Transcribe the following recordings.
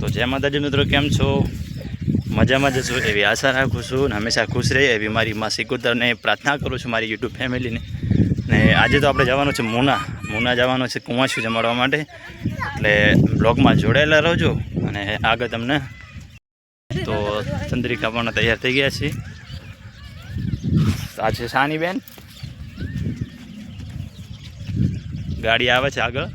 તો જય માતાજી મિત્રો, કેમ છો? મજામાં જશો એવી આશા રાખું છું અને હંમેશા ખુશ રહે એવી મારી માં સિકોતરને પ્રાર્થના કરું છું મારી યુટ્યુબ ફેમિલીને. ને આજે તો આપણે જવાનું છે મુના. મુના જવાનું છે કુંવાશું જમાડવા માટે. એટલે બ્લોગમાં જોડાયેલા રહેજો અને આગળ તમને તો ચંદ્રિકા પણ તૈયાર થઈ ગયા છીએ આ છે સાની બેન ગાડી આવે છે આગળ.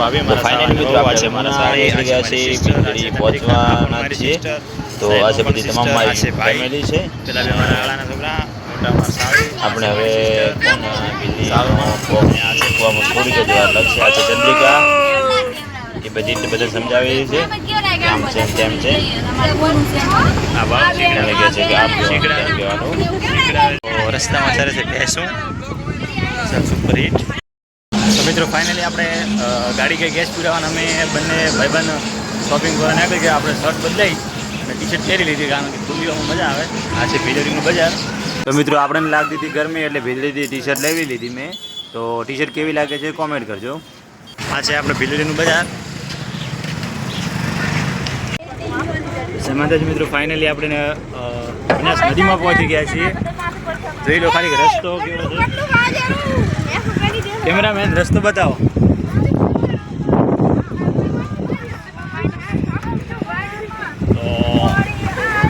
ભાભી ફાઇનલી મિત્રો આપણે મનાલી આવી ગયા છે પિંજરી પહોંચવાના છીએ. તો આજે બધી તમામ મારી ફેમિલી છે. પેલા બે મારા છોકરા. મારા આપણે હવે કુવામાં થોડીક જ આ છે ચંદ્રિકા. એ બધી બધું સમજાવી છે. આમ છે તેમ છે? આ બાપ શીખડા છે કે આપ શીખડા. કહેવાનું રસ્તામાં સરસ ભેંસો સુપર હિટ તો મિત્રો ફાઇનલી આપણે ગાડી કે ગેસ પૂરાવાના અમે બંને ભાઈબંધ શોપિંગ કરવા નાખી ગયા. આપણે શર્ટ બદલાઈ અને ટી શર્ટ પહેરી લીધી કારણ કે ખુલ્લીઓમાં મજા આવે. આ છે ભીલોરીનું બજાર. તો મિત્રો આપણને લાગતી હતી ગરમી એટલે ભીલરીથી ટી શર્ટ લેવી લીધી મેં. તો ટી શર્ટ કેવી લાગે છે કોમેન્ટ કરજો. આ છે આપણે ભીલડીનું બજાર. સમાધાન મિત્રો ફાઇનલી આપણે બનાસ નદીમાં પહોંચી ગયા છીએ. જોઈ લો ખાલી રસ્તો કેવો છે. કેમેરામેન રસ્તો બતાવો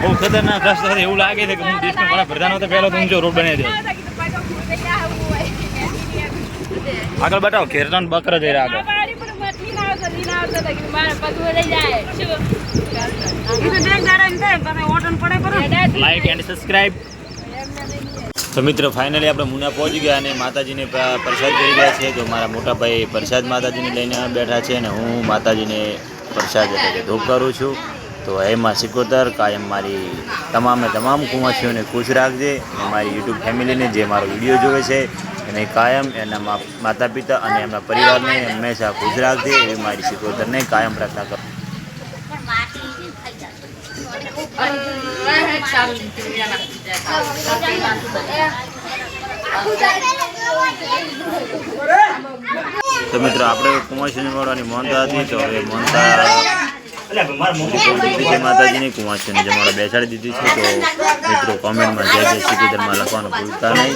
તો બહુ ખતરનાક રસ્તો એવું લાગે છે કે હું દેશનો મારા પ્રધાન તો પહેલો તો ઊંચો રોડ બની દઉં આગળ બતાવો કેરળન બકરો જઈ રહ્યા આગળ. એન્ડ સબસ્ક્રાઇબ તો મિત્રો ફાઇનલી આપણે મુના પહોંચી ગયા અને માતાજીને પ્રસાદ કરી રહ્યા છે તો મારા મોટા ભાઈ પ્રસાદ માતાજીને લઈને બેઠા છે અને હું માતાજીને પ્રસાદ એટલે કે ધૂપ કરું છું. તો એમાં સિકોતર કાયમ મારી તમામે તમામ કુંવાસીઓને ખુશ રાખજે. અને મારી યુટ્યુબ ફેમિલીને જે મારો વીડિયો જોવે છે, એને કાયમ એના માતા પિતા અને એમના પરિવારને હંમેશા ખુશ રાખજે એવી મારી સિકોતરને કાયમ પ્રાર્થના કરું. તો મિત્રો, આપણે કુંવાસીને મળવાની મોનતા હતી, તો હવે મોનતા છે માતાજીની કુંવાસીને જમાડો બેસાડી દીધી છે તો મિત્રો કોમેન્ટમાં જય જય સિકુદરમાં લખવાનું ભૂલતા નહીં.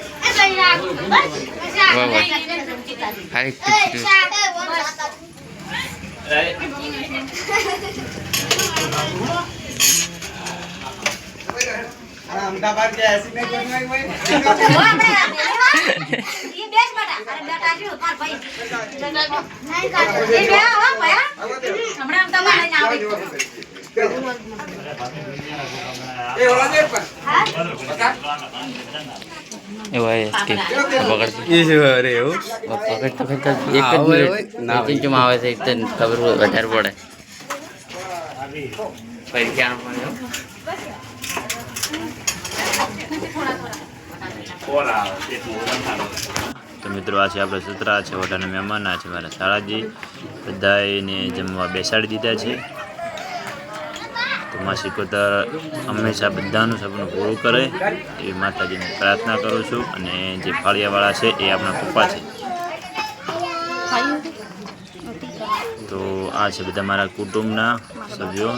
અમદાવાદ કે એસી નહીં કરવાની હોય એ ઓલા દે પણ. તો મિત્રો આ છે આપણે સતરા છે વટાના મહેમાન આ છે મારા શાળાજી. બધાને જમવા બેસાડી દીધા છે. માં શિકોતર હંમેશા બધાનું સપનું પૂરું કરે એવી માતાજીને પ્રાર્થના કરું છું. અને જે ફાળિયાવાળા છે, એ આપણા પપ્પા છે. તો આ છે બધા મારા કુટુંબના સભ્યો,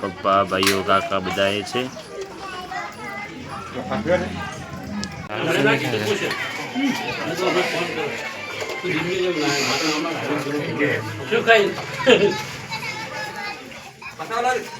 પપ્પા, ભાઈઓ, કાકા બધા એ છે. કેલે બે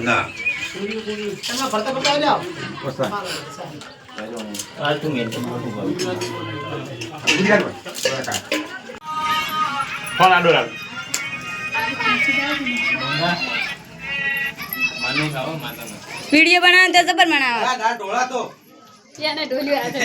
ના હેડોથી ડોલ ફોન આડો રાખ વીડિયો બનાવો તો. જબર બનાવો દાળ ઢોળા તો એને ઢોલ્યો આજે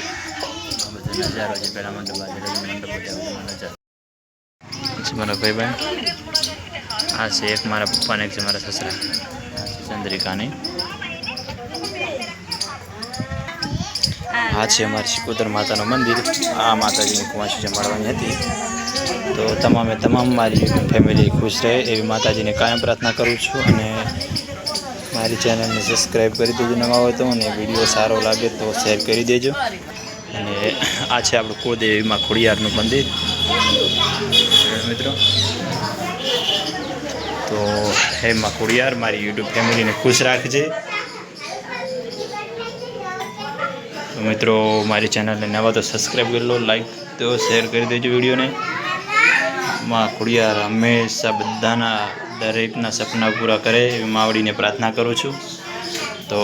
નજારો છે પહેલા મંડપ નજારો છે. મારા ભાઈ બહેન આ છે એક મારા પપ્પાને, એક છે મારા સસરા. ચંદ્રિકાની. આ છે અમારી શિકોતર માતાનું મંદિર. આ માતાજીની કુંવાસી જમાડવાની હતી. તો તમામે તમામ મારી ફેમિલી ખુશ રહે એવી માતાજીને કાયમ પ્રાર્થના કરું છું અને મારી ચેનલને સબસ્ક્રાઈબ કરી દેજો. નવા હોય તો અને વીડિયો સારો લાગે તો શેર કરી દેજો. અને આ છે આપણું કુળદેવીમાં ખોડિયારનું મંદિર. મિત્રો. તો હે માં ખોડિયાર મારી યુટ્યુબ ફેમિલીને ખુશ રાખજે. મિત્રો, મારી ચેનલને નવા તો સબસ્ક્રાઈબ કરી લો લાઈક તો શેર કરી દેજો વિડીયોને. માં ખોડિયાર હંમેશા બધાના દરેકના સપના પૂરા કરે, એવી માવડીને પ્રાર્થના કરું છું. તો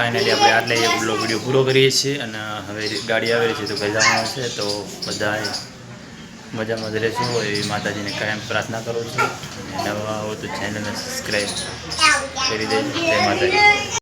ફાઇનલી આપણે આટલે એ પેલો વીડિયો પૂરો કરીએ છીએ અને હવે ગાડી આવેલી છે તો ઘરે જવાનું છે તો બધાએ મજામાં જ રહેશું એવી માતાજીને કાયમ પ્રાર્થના કરું છું. નવા આવો તો ચેનલને સબસ્ક્રાઈબ કરી દેજો. જય માતાજી.